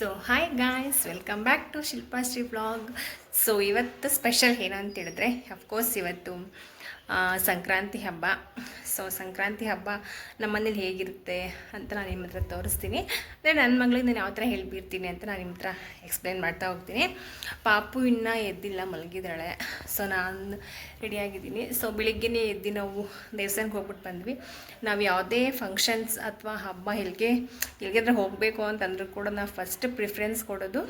So hi guys welcome back to Shilpashree blog so ಇವತ್ತು special ಏನಂತ ಹೇಳಿದ್ರೆ of course ಇವತ್ತು ಸಂಕ್ರಾಂತಿ ಹಬ್ಬ. ಸೊ ಸಂಕ್ರಾಂತಿ ಹಬ್ಬ ನಮ್ಮ ಮನೇಲಿ ಹೇಗಿರುತ್ತೆ ಅಂತ ನಾನು ನಿಮ್ಮ ಹತ್ರ ತೋರಿಸ್ತೀನಿ. ಅಂದರೆ ನನ್ನ ಮಗಳಿಗೆ ನಾನು ಯಾವ ಥರ ಹೇಳ್ಬಿರ್ತೀನಿ ಅಂತ ನಾನು ನಿಮ್ಮ ಹತ್ರ ಎಕ್ಸ್ಪ್ಲೇನ್ ಮಾಡ್ತಾ ಹೋಗ್ತೀನಿ. ಪಾಪು ಇನ್ನೂ ಎದ್ದಿಲ್ಲ, ಮಲಗಿದ್ದಾಳೆ. ಸೊ ನಾನು ರೆಡಿಯಾಗಿದ್ದೀನಿ ಸೊ ಬೆಳಿಗ್ಗೆನೇ ಎದ್ದು ನಾವು ದೇವಸ್ಥಾನಕ್ಕೆ ಹೋಗ್ಬಿಟ್ಟು ಬಂದ್ವಿ. ನಾವು ಯಾವುದೇ ಫಂಕ್ಷನ್ಸ್ ಅಥವಾ ಹಬ್ಬ ಎಲ್ಲಿಗೆ ಎಲ್ಲಿಗಾದ್ರೆ ಹೋಗಬೇಕು ಅಂತಂದ್ರೂ ಕೂಡ ನಾವು ಫಸ್ಟ್ ಪ್ರಿಫರೆನ್ಸ್ ಕೊಡೋದು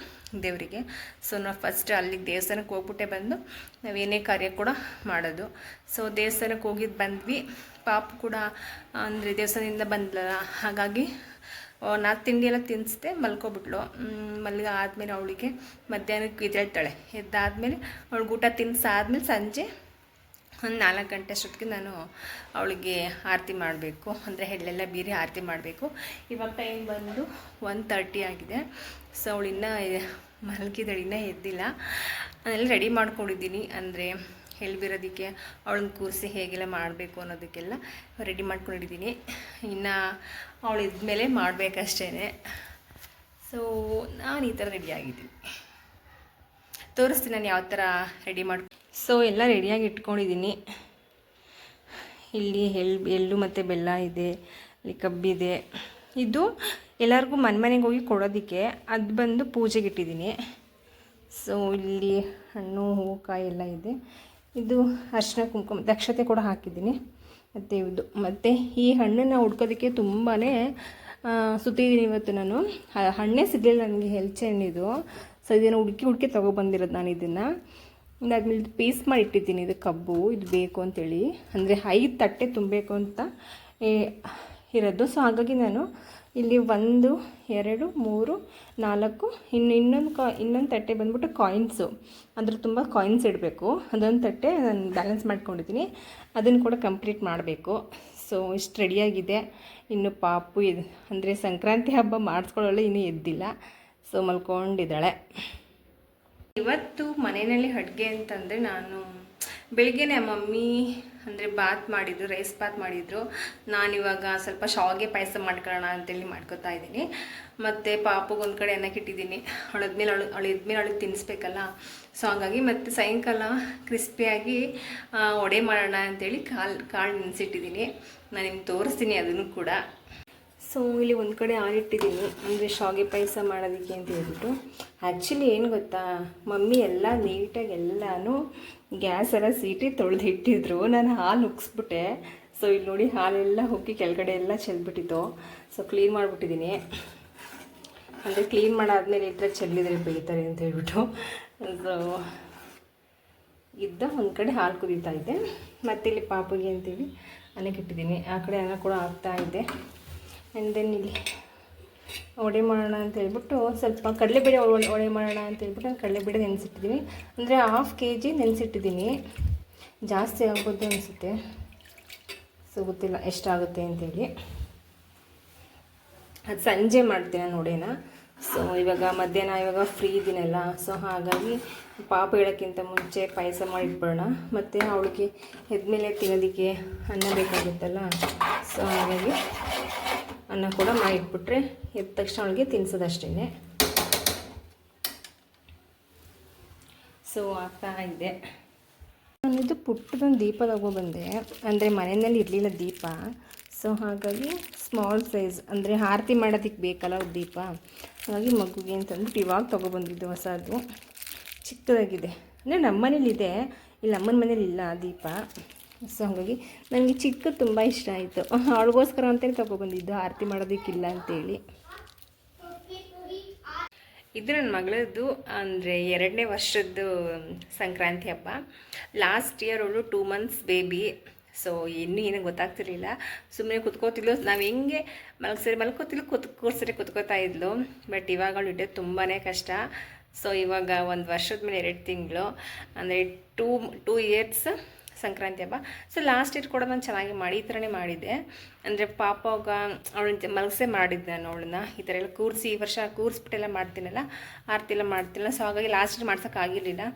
ದೇವರಿಗೆ. ಸೊ ನಾವು ಫಸ್ಟ್ ಅಲ್ಲಿಗೆ ದೇವಸ್ಥಾನಕ್ಕೆ ಹೋಗ್ಬಿಟ್ಟೆ ಬಂದು ನಾವೇನೇ ಕಾರ್ಯ ಕೂಡ ಮಾಡೋದು. ಸೊ ದೇವಸ್ಥಾನಕ್ಕೆ ಹೋಗಿದ್ದು ಬಂದ್ವಿ. ಪಾಪ ಕೂಡ, ಅಂದರೆ ದೇವಸ್ಥಾನದಿಂದ ಬಂದ್ಲಲ್ಲ, ಹಾಗಾಗಿ ನಾ ತಿಂಡಿ ಎಲ್ಲ ತಿನ್ನಿಸ್ದೆ ಮಲ್ಕೊಬಿಟ್ಲು. ಮಲ್ಗ ಆದಮೇಲೆ ಅವಳಿಗೆ ಮಧ್ಯಾಹ್ನಕ್ಕೆ ಎದ್ದೇಳ್ತಾಳೆ. ಎದ್ದಾದಮೇಲೆ ಅವಳಿಗೆ ಊಟ ತಿನ್ನಿಸಾದ್ಮೇಲೆ ಸಂಜೆ ಒಂದು ನಾಲ್ಕು ಗಂಟೆ ಅಷ್ಟೊತ್ತಿಗೆ ನಾನು ಅವಳಿಗೆ ಆರತಿ ಮಾಡಬೇಕು. ಅಂದರೆ ಹೆಳ್ಳೆಲ್ಲ ಬೀರಿ ಆರತಿ ಮಾಡಬೇಕು. ಇವಾಗ ಟೈಮ್ ಬಂದು ಒನ್ ತರ್ಟಿ ಆಗಿದೆ. ಸೊ ಅವಳು ಇನ್ನೂ ಮಲಗಿದಳು, ಇನ್ನೂ ಎದ್ದಿಲ್ಲ. ಅದೆಲ್ಲ ರೆಡಿ ಮಾಡ್ಕೊಂಡಿದ್ದೀನಿ. ಅಂದರೆ ಹೇಳ್ಬಿರೋದಕ್ಕೆ ಅವಳನ್ನ ಕೂರಿಸಿ ಹೇಗೆಲ್ಲ ಮಾಡಬೇಕು ಅನ್ನೋದಕ್ಕೆಲ್ಲ ರೆಡಿ ಮಾಡ್ಕೊಂಡಿದ್ದೀನಿ. ಇನ್ನು ಅವಳು ಇದ್ಮೇಲೆ ಮಾಡಬೇಕಷ್ಟೇ ಸೊ ನಾನು ಈ ಥರ ರೆಡಿಯಾಗಿದ್ದೀನಿ ತೋರಿಸ್ತೀನಿ ನಾನು ಯಾವ ಥರ ರೆಡಿ ಮಾಡಿ ಸೊ ಎಲ್ಲ ರೆಡಿಯಾಗಿ ಇಟ್ಕೊಂಡಿದ್ದೀನಿ. ಇಲ್ಲಿ ಎಳ್, ಎಳ್ಳು ಮತ್ತು ಬೆಲ್ಲ ಇದೆ ಅಲ್ಲಿ ಕಬ್ಬಿದೆ ಇದು. ಎಲ್ಲರಿಗೂ ಮನೆ ಮನೆಗೆ ಹೋಗಿ ಕೊಡೋದಕ್ಕೆ ಅದು ಬಂದು ಪೂಜೆಗೆ ಇಟ್ಟಿದ್ದೀನಿ. ಸೊ ಇಲ್ಲಿ ಹಣ್ಣು, ಹೂವು, ಕಾಯಿ ಎಲ್ಲ ಇದೆ. ಇದು ಅರ್ಶಿನ ಕುಂಕುಮ, ದಕ್ಷತೆ ಕೂಡ ಹಾಕಿದ್ದೀನಿ. ಮತ್ತು ಇದು, ಮತ್ತು ಈ ಹಣ್ಣನ್ನು ಹುಡ್ಕೋದಕ್ಕೆ ತುಂಬಾ ಸುತ್ತಿದ್ದೀನಿ ಇವತ್ತು ನಾನು. ಹಣ್ಣೇ ಸಿಗಲಿಲ್ಲ ನನಗೆ ಹೆಲ್ಚೆ ಹಣ್ಣಿದು ಸೊ ಇದನ್ನು ಹುಡುಕಿ ಹುಡುಕಿ ತೊಗೊಬಂದಿರೋದು ನಾನು ಇದನ್ನು. ಅದಾದ್ಮೇಲೆ ಪೀಸ್ ಮಾಡಿ ಇಟ್ಟಿದ್ದೀನಿ, ಇದು ಕಬ್ಬು, ಇದು ಬೇಕು ಅಂತೇಳಿ. ಅಂದರೆ ಐದು ತಟ್ಟೆ ತುಂಬಬೇಕು ಅಂತ ಇರೋದು ಸೊ ಹಾಗಾಗಿ ನಾನು ಇಲ್ಲಿ ಒಂದು, ಎರಡು, ಮೂರು, ನಾಲ್ಕು, ಇನ್ನು ಇನ್ನೊಂದು ಕಾ, ಇನ್ನೊಂದು ತಟ್ಟೆ ಬಂದ್ಬಿಟ್ಟು ಕಾಯಿನ್ಸು ಅದ್ರ ತುಂಬ ಕಾಯಿನ್ಸ್ ಇಡಬೇಕು. ಅದೊಂದು ತಟ್ಟೆ ನಾನು ಬ್ಯಾಲೆನ್ಸ್ ಮಾಡ್ಕೊಂಡಿದ್ದೀನಿ. ಅದನ್ನು ಕೂಡ ಕಂಪ್ಲೀಟ್ ಮಾಡಬೇಕು. ಸೊ ಇಷ್ಟು ರೆಡಿಯಾಗಿದೆ ಇನ್ನು ಪಾಪು ಇದು ಅಂದರೆ ಸಂಕ್ರಾಂತಿ ಹಬ್ಬ ಮಾಡಿಸ್ಕೊಳ್ಳೋಲ್ಲ ಇನ್ನೂ ಎದ್ದಿಲ್ಲ. ಸೊ ಮಲ್ಕೊಂಡಿದ್ದಾಳೆ. ಇವತ್ತು ಮನೆಯಲ್ಲಿ ಅಡುಗೆ ಅಂತಂದರೆ ನಾನು ಬೆಳಿಗ್ಗೆನೆ ಮಮ್ಮಿ ಅಂದರೆ ಬಾತ್ ಮಾಡಿದ್ರು, ರೈಸ್ ಬಾತ್ ಮಾಡಿದರು. ನಾನಿವಾಗ ಸ್ವಲ್ಪ ಶಾವಿಗೆ ಪಾಯಸ ಮಾಡ್ಕೊಳ್ಳೋಣ ಅಂತೇಳಿ ಮಾಡ್ಕೊತಾ ಇದ್ದೀನಿ. ಮತ್ತು ಪಾಪಗೆ ಒಂದು ಕಡೆ ಅನ್ನಕ್ಕೆ ಇಟ್ಟಿದ್ದೀನಿ ಅವಳದ್ಮೇಲೆ ಅವಳು ಅವಳು ಇದ್ಮೇಲೆ ಅವಳಿಗೆ ತಿನ್ನಿಸ್ಬೇಕಲ್ಲ ಸೊ ಹಾಗಾಗಿ ಮತ್ತು ಸಾಯಂಕಾಲ ಕ್ರಿಸ್ಪಿಯಾಗಿ ಒಡೆ ಮಾಡೋಣ ಅಂತೇಳಿ ಕಾಲು ಕಾಳು ನೆನೆಸಿಟ್ಟಿದ್ದೀನಿ. ನಾನು ನಿಮ್ಗೆ ತೋರಿಸ್ತೀನಿ ಅದನ್ನು ಕೂಡ. ಸೊ ಇಲ್ಲಿ ಒಂದು ಕಡೆ ಆಳಿಟ್ಟಿದ್ದೀನಿ ಅಂದರೆ ಶಾವಿಗೆ ಪಾಯಸ ಮಾಡೋದಕ್ಕೆ ಅಂತ ಹೇಳ್ಬಿಟ್ಟು. ಆ್ಯಕ್ಚುಲಿ ಏನು ಗೊತ್ತಾ? ಮಮ್ಮಿ ಎಲ್ಲ ನೀಟಾಗಿ ಎಲ್ಲನೂ ಗ್ಯಾಸ್ ಎಲ್ಲ ಸೀಟಿ ತೊಳೆದು ಇಟ್ಟಿದ್ರು. ನಾನು ಹಾಲು ಉಕ್ಸ್ಬಿಟ್ಟೆ ಸೊ ಇಲ್ಲಿ ನೋಡಿ ಹಾಲೆಲ್ಲ ಹೋಗಿ ಕೆಳಗಡೆ ಎಲ್ಲ ಚೆಲ್ಬಿಟ್ಟಿತ್ತು. ಸೊ ಕ್ಲೀನ್ ಮಾಡಿಬಿಟ್ಟಿದ್ದೀನಿ ಅಂದರೆ ಕ್ಲೀನ್ ಮಾಡಾದ್ಮೇಲೆ ಇಟ್ಟರೆ ಚೆಲ್ಲಿದ್ರೆ ಬೆಳೀತಾರೆ ಅಂತ ಹೇಳ್ಬಿಟ್ಟು. ಸೊ ಇದ್ದ ಒಂದು ಕಡೆ ಹಾಲು ಕುದೀತಾ ಇದೆ ಮತ್ತು ಇಲ್ಲಿ ಪಾಪುಗೆ ಅಂತೇಳಿ ಅನ್ನಕ್ಕೆ ಇಟ್ಟಿದ್ದೀನಿ ಆ ಕಡೆ ಅನ್ನ ಕೂಡ ಆಗ್ತಾ ಇದೆ. ಆ್ಯಂಡ್ ದೆನ್ ಇಲ್ಲಿ ಒಡೆ ಮಾಡೋಣ ಅಂತ ಹೇಳ್ಬಿಟ್ಟು ಸ್ವಲ್ಪ ಕಡಲೆಬೇಳೆ ವಡೆ ಮಾಡೋಣ ಅಂತ ಹೇಳ್ಬಿಟ್ಟು ನಾನು ಕಡಲೆಬೇಳೆ ನೆನೆಸಿಟ್ಟಿದ್ದೀನಿ. ಅಂದರೆ ಹಾಫ್ ಕೆ ಜಿ ನೆನೆಸಿಟ್ಟಿದ್ದೀನಿ. ಜಾಸ್ತಿ ಆಗ್ಬೋದು ಅನಿಸುತ್ತೆ. ಸೊ ಗೊತ್ತಿಲ್ಲ ಎಷ್ಟಾಗುತ್ತೆ ಅಂತೇಳಿ ಅದು ಸಂಜೆ ಮಾಡ್ತೀನಿ ನಾನು ಒಡೆನ ಸೊ ಇವಾಗ ಮಧ್ಯಾಹ್ನ, ಇವಾಗ ಫ್ರೀ ಇದ್ದೀನಲ್ಲ ಸೊ ಹಾಗಾಗಿ ಪಾಪ ಹೇಳೋಕ್ಕಿಂತ ಮುಂಚೆ ಪಾಯಸ ಮಾಡಿಟ್ಬಿಡೋಣ. ಮತ್ತು ಅವಳಿಗೆ ಎದ್ಮೇಲೆ ತಿನ್ನೋದಕ್ಕೆ ಅನ್ನ ಬೇಕಾಗುತ್ತಲ್ಲ. ಸೊ ಹಾಗಾಗಿ ಅನ್ನ ಕೂಡ ಮಾಡಿಟ್ಬಿಟ್ರೆ ಎದ್ದ ತಕ್ಷಣ ಅವಳಿಗೆ ತಿನ್ಸೋದಷ್ಟೇ ಸೊ ಆಗ್ತಾ ಇದೆ. ನಾನಿದು ಪುಟ್ಟದೊಂದು ದೀಪ ತಗೊಬಂದೆ ಅಂದರೆ ಮನೆಯಲ್ಲಿ ಇರಲಿಲ್ಲ ದೀಪ. ಸೊ ಹಾಗಾಗಿ ಸ್ಮಾಲ್ ಸೈಜ್ ಅಂದರೆ ಆರತಿ ಮಾಡೋದಕ್ಕೆ ಬೇಕಲ್ಲ ದೀಪ. ಹಾಗಾಗಿ ಮಗುಗೆ ಅಂತಂದ್ಬಿಟ್ಟು ಇವಾಗ ತೊಗೊಬಂದಿದ್ದು ಹೊಸದು. ಚಿಕ್ಕದಾಗಿದೆ. ಅಂದರೆ ನಮ್ಮ ಮನೇಲಿದೆ ಇಲ್ಲಿ, ಅಮ್ಮನ ಮನೇಲಿ ಇಲ್ಲ ದೀಪ. ಸೊ ಹಾಗಾಗಿ ನನಗೆ ಚಿಕ್ಕದು ತುಂಬ ಇಷ್ಟ ಆಯಿತು. ಅವಳಿಗೋಸ್ಕರ ಅಂತೇಳಿ ತಗೊಬಂದಿದ್ದು, ಆರತಿ ಮಾಡೋದಕ್ಕಿಲ್ಲ ಅಂತೇಳಿ. ಇದು ನನ್ನ ಮಗಳದ್ದು, ಅಂದರೆ ಎರಡನೇ ವರ್ಷದ್ದು ಸಂಕ್ರಾಂತಿ ಹಬ್ಬ. ಲಾಸ್ಟ್ ಇಯರ್ ಅವಳು ಟೂ ಮಂತ್ಸ್ ಬೇಬಿ ಸೊ ಇನ್ನೂ ಏನೂ ಗೊತ್ತಾಗ್ತಿರ್ಲಿಲ್ಲ. ಸುಮ್ಮನೆ ಕುತ್ಕೋತಿದ್ಲು. ನಾವು ಹೆಂಗೆ ಮಲಗ್ಸರಿ ಮಲ್ಕೋತಿದ್ಲು ಕುತ್ಕೋಸರಿ ಕುತ್ಕೋತಾ ಇದ್ಲು. ಬಟ್ ಇವಾಗ ಅವಳು ಇಡೋದು ತುಂಬಾ ಕಷ್ಟ. ಸೊ ಇವಾಗ ಒಂದು ವರ್ಷದ ಮೇಲೆ ಎರಡು ತಿಂಗಳು. ಅಂದರೆ ಟೂ ಟೂ ಇಯರ್ಸ್ ಸಂಕ್ರಾಂತಿ ಹಬ್ಬ. ಸೊ ಲಾಸ್ಟ್ ಇಯರ್ ಕೂಡ ನಾನು ಚೆನ್ನಾಗಿ ಮಾಡಿ, ಈ ಥರನೇ ಮಾಡಿದ್ದೆ. ಅಂದರೆ ಪಾಪವಾಗ ಅವಳನ್ನ ಮಲಗಸೆ ಮಾಡಿದ್ದೆ ನಾನು ಅವಳನ್ನ. ಈ ಥರ ಎಲ್ಲ ಕೂರಿಸಿ, ಈ ವರ್ಷ ಕೂರಿಸ್ಬಿಟ್ಟೆಲ್ಲ ಮಾಡ್ತೀನಲ್ಲ, ಆರತಿ ಎಲ್ಲ ಮಾಡ್ತೀನಲ್ಲ. ಸೊ ಹಾಗಾಗಿ ಲಾಸ್ಟ್ ಮಾಡ್ಸೋಕ್ಕಾಗಿರಲಿಲ್ಲ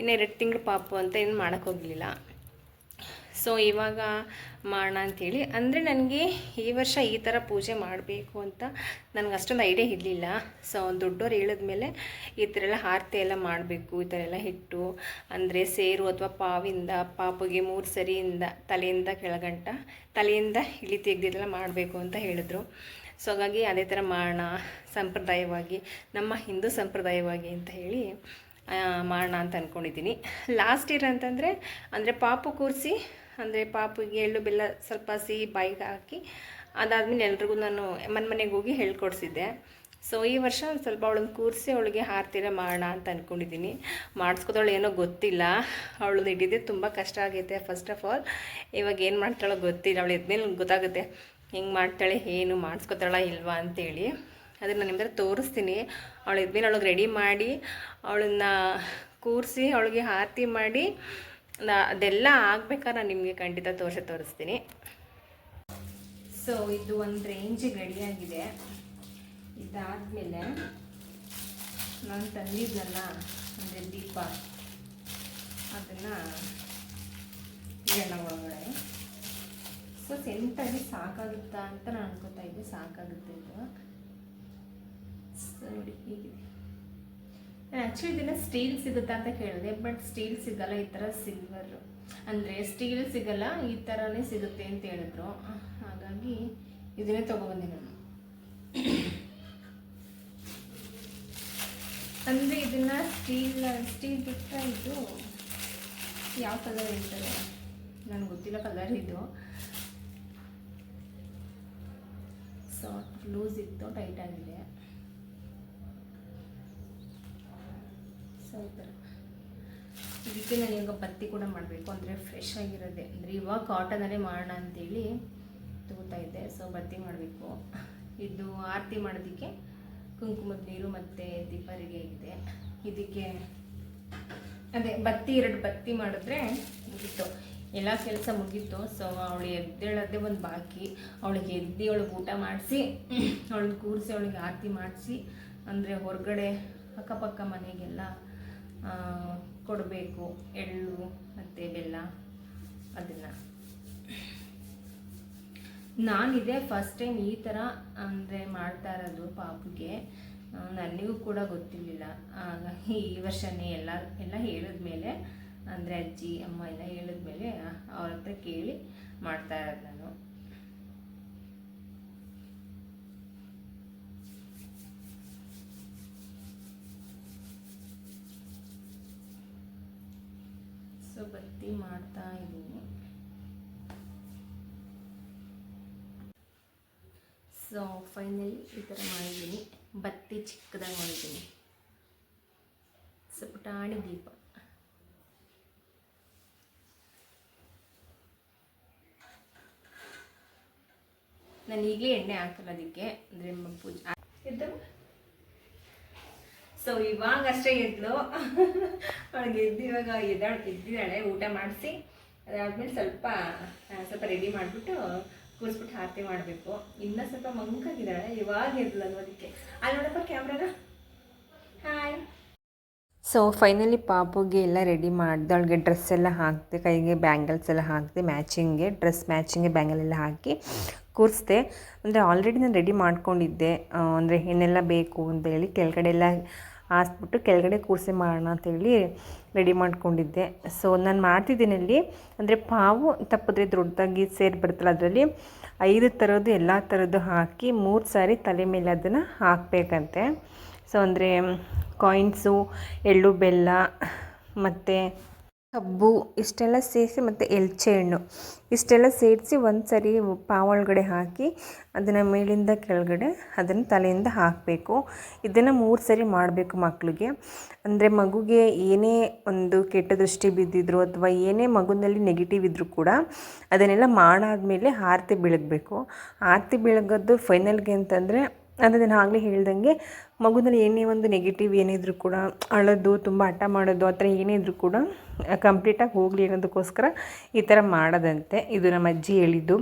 ಇನ್ನು ಎರಡು ತಿಂಗಳು ಪಾಪು ಅಂತ ಏನು ಮಾಡೋಕ್ಕೋಗಲಿಲ್ಲ ಸೊ ಇವಾಗ ಮಾಡೋಣ ಅಂಥೇಳಿ ಅಂದರೆ ನನಗೆ ಈ ವರ್ಷ ಈ ಥರ ಪೂಜೆ ಮಾಡಬೇಕು ಅಂತ ನನಗೆ ಅಷ್ಟೊಂದು ಐಡಿಯಾ ಇರಲಿಲ್ಲ. ಸೊ ದೊಡ್ಡವ್ರು ಹೇಳಿದ್ಮೇಲೆ ಈ ಥರ ಎಲ್ಲ ಆರತಿ ಎಲ್ಲ ಮಾಡಬೇಕು, ಈ ಥರ ಎಲ್ಲ ಹಿಟ್ಟು ಅಂದರೆ ಸೇರು ಅಥವಾ ಪಾವಿಂದ, ಪಾಪಗೆ ಮೂರು ಸರಿಯಿಂದ, ತಲೆಯಿಂದ ಕೆಳಗಂಟ, ತಲೆಯಿಂದ ಇಳಿ ತೆಗ್ದಿದ್ದೆಲ್ಲ ಮಾಡಬೇಕು ಅಂತ ಹೇಳಿದ್ರು. ಸೊ ಹಾಗಾಗಿ ಅದೇ ಥರ ಮಾಡೋಣ, ಸಂಪ್ರದಾಯವಾಗಿ, ನಮ್ಮ ಹಿಂದೂ ಸಂಪ್ರದಾಯವಾಗಿ ಅಂತ ಹೇಳಿ ಮಾಡೋಣ ಅಂತ ಅಂದ್ಕೊಂಡಿದ್ದೀನಿ ಲಾಸ್ಟ್ ಇಯರ್ ಅಂತಂದರೆ, ಅಂದರೆ ಪಾಪು ಕೂರಿಸಿ ಅಂದರೆ ಪಾಪಿಗೆ ಎಳ್ಳು ಬೆಲ್ಲ ಸ್ವಲ್ಪ ಸಿಹಿ ಬಾಯಿಗೆ ಹಾಕಿ, ಅದಾದಮೇಲೆ ಎಲ್ರಿಗೂ ನಾನು ಮನೆ ಮನೆಗೆ ಹೋಗಿ ಹೇಳ್ಕೊಡ್ಸಿದ್ದೆ. ಸೊ ಈ ವರ್ಷ ಒಂದು ಸ್ವಲ್ಪ ಅವಳನ್ನು ಕೂರಿಸಿ ಅವಳಿಗೆ ಹಾರ್ತಿರ ಮಾಡೋಣ ಅಂತ ಅಂದ್ಕೊಂಡಿದ್ದೀನಿ ಮಾಡಿಸ್ಕೋದವಳು ಏನೋ ಗೊತ್ತಿಲ್ಲ. ಅವಳು ಇಟ್ಟಿದ್ದೆ ತುಂಬ ಕಷ್ಟ ಆಗೈತೆ ಫಸ್ಟ್ ಆಫ್ ಆಲ್ ಇವಾಗ ಏನು ಮಾಡ್ತಾಳೋ ಗೊತ್ತಿಲ್ಲ. ಅವಳು ಎದ್ಮೇಲೆ ಗೊತ್ತಾಗುತ್ತೆ. ಹೆಂಗೆ ಮಾಡ್ತಾಳೆ, ಏನು ಮಾಡಿಸ್ಕೋತಾಳ ಇಲ್ವಾ ಅಂತೇಳಿ. ಅದನ್ನು ನಿಮ್ಮ ಹತ್ರ ತೋರಿಸ್ತೀನಿ. ಅವಳು ಎದ್ಮೇಲೆ ಅವಳಿಗೆ ರೆಡಿ ಮಾಡಿ, ಅವಳನ್ನ ಕೂರಿಸಿ ಅವಳಿಗೆ ಆರತಿ ಮಾಡಿ ನಾ ಅದೆಲ್ಲ ಆಗ್ಬೇಕಾದ್ರೆ ನಿಮಗೆ ಖಂಡಿತ ತೋರಿಸಿ ತೋರಿಸ್ತೀನಿ. ಸೊ ಇದು ಒಂದು ರೇಂಜ್ ರೆಡಿಯಾಗಿದೆ ಇದಾದಮೇಲೆ ನಾನು ತಂದಿದ್ನಲ್ಲ ಅಂದರೆ ದೀಪ. ಅದನ್ನು ಇಡೋಣ ಒಳಗಡೆ. ಸೊ ಸೆಂಟಾಗಿ ಸಾಕಾಗುತ್ತಾ ಅಂತ ನಾನು ಅನ್ಕೋತಾ ಇದ್ದೆ. ಸಾಕಾಗುತ್ತೆ ಇದು. ಸೊ ನೋಡಿ, ಹೀಗಿದೆ. ಆ್ಯಕ್ಚುಲಿ ಇದನ್ನು ಸ್ಟೀಲ್ ಸಿಗುತ್ತಾ ಅಂತ ಕೇಳಿದೆ ಬಟ್ ಸ್ಟೀಲ್ ಸಿಗಲ್ಲ, ಈ ಥರ ಸಿಲ್ವರ್ ಅಂದರೆ ಸ್ಟೀಲ್ ಸಿಗಲ್ಲ, ಈ ಥರನೇ ಸಿಗುತ್ತೆ ಅಂತ ಹೇಳಿದ್ರು. ಹಾಗಾಗಿ ಇದನ್ನೇ ತೊಗೊಬಂದೆ ನಾನು. ಅಂದರೆ ಇದನ್ನು ಸ್ಟೀಲ್ ಸ್ಟೀಲ್ ಬಿಟ್ಟರೆ ಇದು ಯಾವ ಕಲರ್ ಇರ್ತಾರೆ ನನಗೆ ಗೊತ್ತಿಲ್ಲ ಕಲರ್ ಇದು. ಸಾಫ್ಟ್ ಲೂಸ್ ಇತ್ತು ಟೈಟ್ ಆಗಿದೆ. ಇದಕ್ಕೆ ನಾನು ಇವಾಗ ಬತ್ತಿ ಕೂಡ ಮಾಡಬೇಕು. ಅಂದರೆ ಫ್ರೆಶ್ ಆಗಿರೋದೆ. ಅಂದರೆ ಇವಾಗ ಕಾಟನಲ್ಲೇ ಮಾಡೋಣ ಅಂತೇಳಿ ತಗೋತಾ ಇದ್ದೆ. ಸೊ ಬತ್ತಿ ಮಾಡಬೇಕು. ಇದು ಆರತಿ ಮಾಡೋದಕ್ಕೆ ಕುಂಕುಮದ ನೀರು ಮತ್ತು ದೀಪರಿಗೆ ಇದೆ. ಇದಕ್ಕೆ ಅದೇ ಬತ್ತಿ, ಎರಡು ಬತ್ತಿ ಮಾಡಿದ್ರೆ ಮುಗೀತು. ಎಲ್ಲ ಕೆಲಸ ಮುಗೀತು. ಸೊ ಅವಳು ಎದ್ದೇಳೋದೇ ಒಂದು ಬಾಕಿ. ಅವಳಿಗೆ ಎದ್ದು ಅವಳಿಗೆ ಊಟ ಮಾಡಿಸಿ ಅವಳಿಗೆ ಕೂರಿಸಿ, ಅವಳಿಗೆ ಆರತಿ ಮಾಡಿಸಿ, ಅಂದರೆ ಹೊರಗಡೆ ಅಕ್ಕಪಕ್ಕ ಮನೆಗೆಲ್ಲ ಕೊಡಬೇಕು, ಎಳ್ಳು ಮತ್ತು ಬೆಲ್ಲ, ಅದನ್ನು. ನಾನಿದೆ ಫಸ್ಟ್ ಟೈಮ್ ಈ ಥರ ಅಂದರೆ ಮಾಡ್ತಾ ಇರೋದು ಪಾಪಿಗೆ. ನನಗೂ ಕೂಡ ಗೊತ್ತಿರಲಿಲ್ಲ. ಆಗ ಈ ವರ್ಷನೇ ಎಲ್ಲ ಎಲ್ಲ ಹೇಳಿದ್ಮೇಲೆ, ಅಂದರೆ ಅಜ್ಜಿ, ಅಮ್ಮ ಎಲ್ಲ ಹೇಳಿದ್ಮೇಲೆ ಅವ್ರ ಹತ್ರ ಕೇಳಿ ಮಾಡ್ತಾ ಇರೋದು ನಾನು. ಸೊ ಬತ್ತಿ ಮಾಡ್ತಾ ಇದ್ದೀನಿ. ಸೊ ಫೈನಲಿ ಈ ಥರ ಮಾಡಿದ್ದೀನಿ. ಬತ್ತಿ ಚಿಕ್ಕದಾಗಿ ಮಾಡಿದ್ದೀನಿ. ಸೊ ಪುಟಾಣಿ ದೀಪ. ನಾನು ಈಗಲೇ ಎಣ್ಣೆ ಹಾಕಲ್ಲ ಅದಕ್ಕೆ. ಅಂದರೆ ಪೂಜೆ ಎದ್ದವು ಸೊ ಇವಾಗ ಅಷ್ಟೇ ಎದ್ಲು ಅವಳಿಗೆ ಎದ್ದು ಇವಾಗ ಎದ್ದಾಳು, ಎದ್ದಿದ್ದಾಳೆ, ಊಟ ಮಾಡಿಸಿ. ಅದಾದ್ಮೇಲೆ ಸ್ವಲ್ಪ ಸ್ವಲ್ಪ ರೆಡಿ ಮಾಡಿಬಿಟ್ಟು ಕೂರಿಸ್ಬಿಟ್ಟು ಆರತಿ ಮಾಡಬೇಕು. ಇನ್ನು ಸ್ವಲ್ಪ ಮಂಕಾಗಿದ್ದಾಳೆ, ಇವಾಗ ಎದ್ಲು ಅನ್ನೋದಕ್ಕೆ ಅಲ್ಲಿ ನೋಡಪ್ಪ ಕ್ಯಾಮ್ರಾನ ಹಾಯ್ ಸೊ ಫೈನಲಿ ಪಾಪುಗೆ ಎಲ್ಲ ರೆಡಿ ಮಾಡಿದೆ, ಅವಳಿಗೆ ಡ್ರೆಸ್ ಎಲ್ಲ ಹಾಕಿದೆ, ಕೈಗೆ ಬ್ಯಾಂಗಲ್ಸ್ ಎಲ್ಲ ಹಾಕಿದೆ ಮ್ಯಾಚಿಂಗ್ಗೆ ಡ್ರೆಸ್ ಮ್ಯಾಚಿಂಗ್ಗೆ ಬ್ಯಾಂಗಲ್ ಎಲ್ಲ ಹಾಕಿ ಕೂರಿಸ್ದೆ. ಅಂದರೆ ಆಲ್ರೆಡಿ ನಾನು ರೆಡಿ ಮಾಡ್ಕೊಂಡಿದ್ದೆ. ಅಂದರೆ ಏನೆಲ್ಲ ಬೇಕು ಅಂತ ಹೇಳಿ ಕೆಳಗಡೆ ಎಲ್ಲ ಹಾಸ್ಬಿಟ್ಟು ಕೆಳಗಡೆ ಕೂರಿಸಿ ಮಾಡೋಣ ಅಂತೇಳಿ ರೆಡಿ ಮಾಡ್ಕೊಂಡಿದ್ದೆ. ಸೊ ನಾನು ಮಾಡ್ತಿದ್ದೀನಿ ಅಲ್ಲಿ ಅಂದರೆ ಪಾವು ತಪ್ಪಿದ್ರೆ ದೊಡ್ಡದಾಗಿ ಸೇರಿ ಬರುತ್ತಲ್ಲ, ಅದರಲ್ಲಿ ಐದು ಥರದ್ದು ಎಲ್ಲ ಥರದ್ದು ಹಾಕಿ ಮೂರು ಸಾರಿ ತಲೆ ಮೇಲೆ ಅದನ್ನು ಹಾಕಬೇಕಂತೆ. ಸೊ ಅಂದರೆ ಕಾಯಿನ್ಸು ಎಳ್ಳು, ಬೆಲ್ಲ ಮತ್ತು ಕಬ್ಬು, ಇಷ್ಟೆಲ್ಲ ಸೇರಿಸಿ ಮತ್ತು ಎಲ್ಚೆ ಹಣ್ಣು. ಇಷ್ಟೆಲ್ಲ ಸೇರಿಸಿ ಒಂದು ಸರಿ ಒಳಗಡೆ ಹಾಕಿ ಅದನ್ನು ಮೇಲಿಂದ ಕೆಳಗಡೆ ಅದನ್ನು ತಲೆಯಿಂದ ಹಾಕಬೇಕು. ಇದನ್ನು ಮೂರು ಸರಿ ಮಾಡಬೇಕು ಮಕ್ಕಳಿಗೆ ಅಂದರೆ ಮಗುಗೆ ಏನೇ ಒಂದು ಕೆಟ್ಟ ದೃಷ್ಟಿ ಬಿದ್ದಿದ್ರು ಅಥವಾ ಏನೇ ಮಗುನಲ್ಲಿ ನೆಗೆಟಿವ್ ಇದ್ದರೂ ಕೂಡ ಅದನ್ನೆಲ್ಲ ಮಾಡಾದ್ಮೇಲೆ ಆರತಿ ಬೆಳಗಬೇಕು. ಆರತಿ ಬೆಳಗೋದು ಫೈನಲ್ಗೆ ಅಂತಂದರೆ ಅಂದರೆ ನಾನು ಆಗಲೇ ಹೇಳ್ದಂಗೆ ಮಗುನಲ್ಲಿ ಏನೇ ಒಂದು ನೆಗೆಟಿವ್ ಏನಿದ್ರು ಕೂಡ, ಅಳೋದು, ತುಂಬ ಹಠ ಮಾಡೋದು, ಆ ಥರ ಏನೇ ಇದ್ರೂ ಕೂಡ ಕಂಪ್ಲೀಟಾಗಿ ಹೋಗಲಿ ಅನ್ನೋದಕ್ಕೋಸ್ಕರ ಈ ಥರ ಮಾಡೋದಂತೆ. ಇದು ನಮ್ಮ ಅಜ್ಜಿ ಹೇಳಿದ್ದು,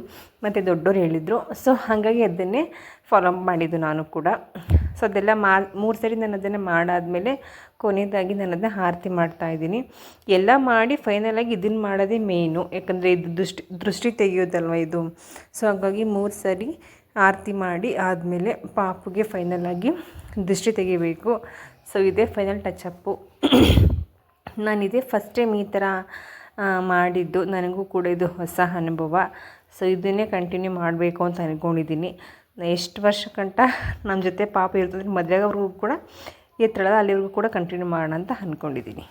ಮತ್ತು ದೊಡ್ಡೋರು ಹೇಳಿದರು. ಸೊ ಹಾಗಾಗಿ ಅದನ್ನೇ ಫಾಲೋ ಮಾಡಿದ್ದು ನಾನು ಕೂಡ. ಸೊ ಅದೆಲ್ಲ ಮಾ, ಮೂರು ಸರಿ ನಾನು ಅದನ್ನು ಮಾಡಾದಮೇಲೆ ಕೊನೆಯದಾಗಿ ನಾನು ಅದನ್ನು ಆರತಿ ಮಾಡ್ತಾಯಿದ್ದೀನಿ ಎಲ್ಲ ಮಾಡಿ ಫೈನಲಾಗಿ ಇದನ್ನು ಮಾಡೋದೇ ಮೇನು ಯಾಕಂದರೆ ಇದು ದೃಷ್ಟಿ ದೃಷ್ಟಿ ತೆಗೆಯೋದಲ್ವ ಇದು? ಸೊ ಹಾಗಾಗಿ ಮೂರು ಸರಿ ಆರತಿ ಮಾಡಿ ಆದಮೇಲೆ ಪಾಪುಗೆ ಫೈನಲಾಗಿ ದೃಷ್ಟಿ ತೆಗಿಬೇಕು. ಸೊ ಇದೇ ಫೈನಲ್ ಟಚಪ್ಪು ನಾನಿದೇ ಫಸ್ಟ್ ಟೈಮ್ ಈ ಥರ ಮಾಡಿದ್ದು. ನನಗೂ ಕೂಡ ಇದು ಹೊಸ ಅನುಭವ. ಸೊ ಇದನ್ನೇ ಕಂಟಿನ್ಯೂ ಮಾಡಬೇಕು ಅಂತ ಅಂದ್ಕೊಂಡಿದ್ದೀನಿ ಎಷ್ಟು ವರ್ಷ ಕಂಟ ನಮ್ಮ ಜೊತೆ ಪಾಪ ಇರ್ತದೆ ಮದುವೆವರೆಗೂ ಕೂಡ ಥರ ಅಲ್ಲಿವರೆಗೂ ಕೂಡ ಕಂಟಿನ್ಯೂ ಮಾಡೋಣ ಅಂತ ಅಂದ್ಕೊಂಡಿದ್ದೀನಿ